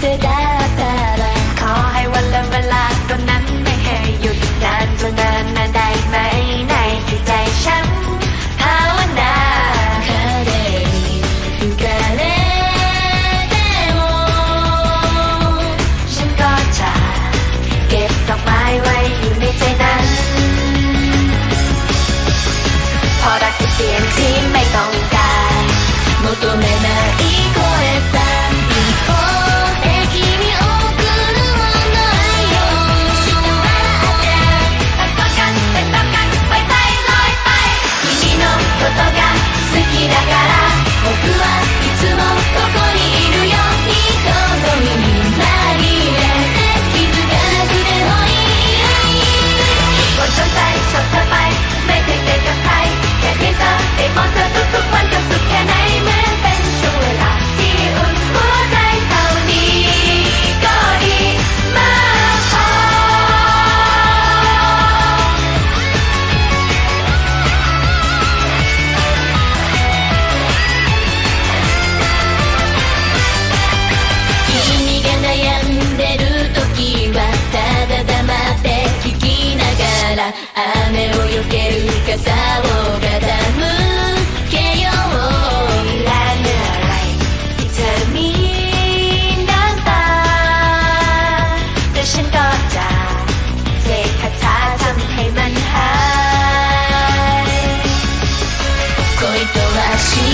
せだ雨を避ける傘を傾けよういらないที่เธอมีน้ำตาแต่ฉันก็จะเสกคาถทำให้มันหาย恋とは